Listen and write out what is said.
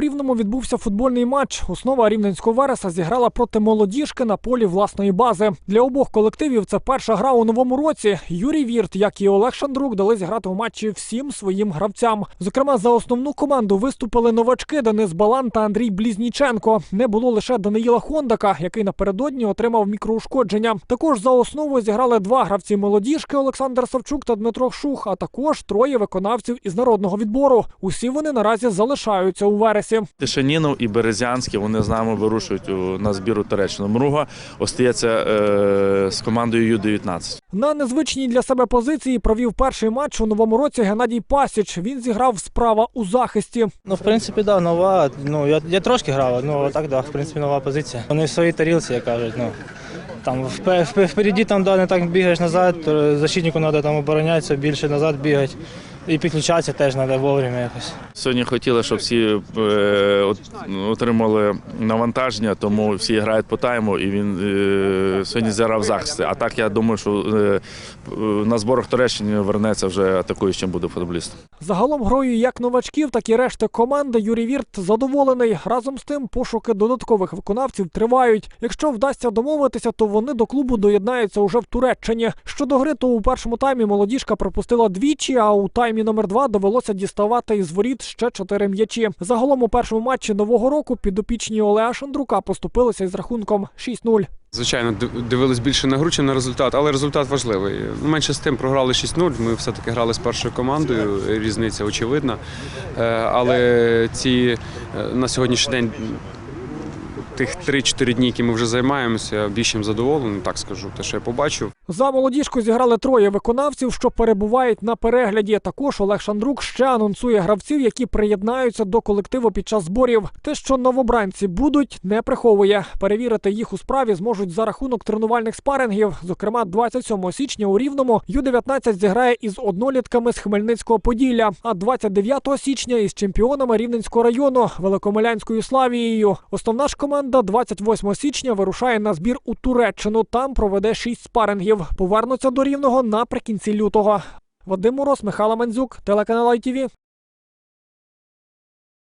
Рівному відбувся футбольний матч. Основа рівненського Вереса зіграла проти молодіжки на полі власної бази. Для обох колективів це перша гра у новому році. Юрій Вірт, як і Олег Шандрук, дали зіграти у матчі всім своїм гравцям. Зокрема, за основну команду виступили новачки Денис Балан та Андрій Блізніченко. Не було лише Даниїла Хондака, який напередодні отримав мікроушкодження. Також за основу зіграли два гравці молодіжки Олександр Савчук та Дмитро Шух, а також троє виконавців із народного відбору. Усі вони наразі залишаються у вересі. Тишанінов і Березянський вони з нами вирушують на збір у Туреччину. Мруга остається е, з командою Ю-19. На незвичній для себе позиції провів перший матч у новому році Геннадій Пасіч. Він зіграв справа у захисті. Ну, в принципі, да, нова. Ну, я, я трошки грав, ну так, да, в принципі, нова позиція. Вони в своїй тарілці, як кажуть. Ну, там впе- впе- впереді там да, не так бігаєш назад, защитнику треба там оборонятися, більше назад бігати. І підключатися теж треба вовремя якось. Сьогодні хотіли, щоб всі е, отримали навантаження, тому всі грають по тайму, і він е, сьогодні зіграв захисти. А так я думаю, що е, на зборах Туреччини вернеться вже атакуючим буде футболіст. Загалом грою як новачків, так і решти команди Юрій Вірт задоволений. Разом з тим пошуки додаткових виконавців тривають. Якщо вдасться домовитися, то вони до клубу доєднаються уже в Туреччині. Щодо гри, то у першому таймі молодіжка пропустила двічі, а у таймі номер два довелося діставати із воріт ще чотири м'ячі. Загалом у першому матчі нового року підопічні Олега Шандрука поступилися із рахунком 6-0. Звичайно, дивились більше на гру, чим на результат, але результат важливий. Менше з тим програли 6-0. Ми все-таки грали з першою командою, різниця очевидна. Е, Але ці е, на сьогоднішній день тих 3-4 дні, які ми вже займаємося, я більш задоволений, так скажу, те, що я побачив. За молодіжку зіграли троє виконавців, що перебувають на перегляді. Також Олег Шандрук ще анонсує гравців, які приєднаються до колективу під час зборів. Те, що новобранці будуть, не приховує. Перевірити їх у справі зможуть за рахунок тренувальних спарингів. Зокрема, 27 січня у Рівному Ю-19 зіграє із однолітками з Хмельницького Поділля, а 29 січня із чемпіонами Рівненського району Великомилянською Славією. Основна ж команда 28 січня вирушає на збір у Туреччину. Там проведе шість спарингів. Повернуться до рівного наприкінці лютого. Вадим Мороз, Михайло Мандзюк, телеканал ITV.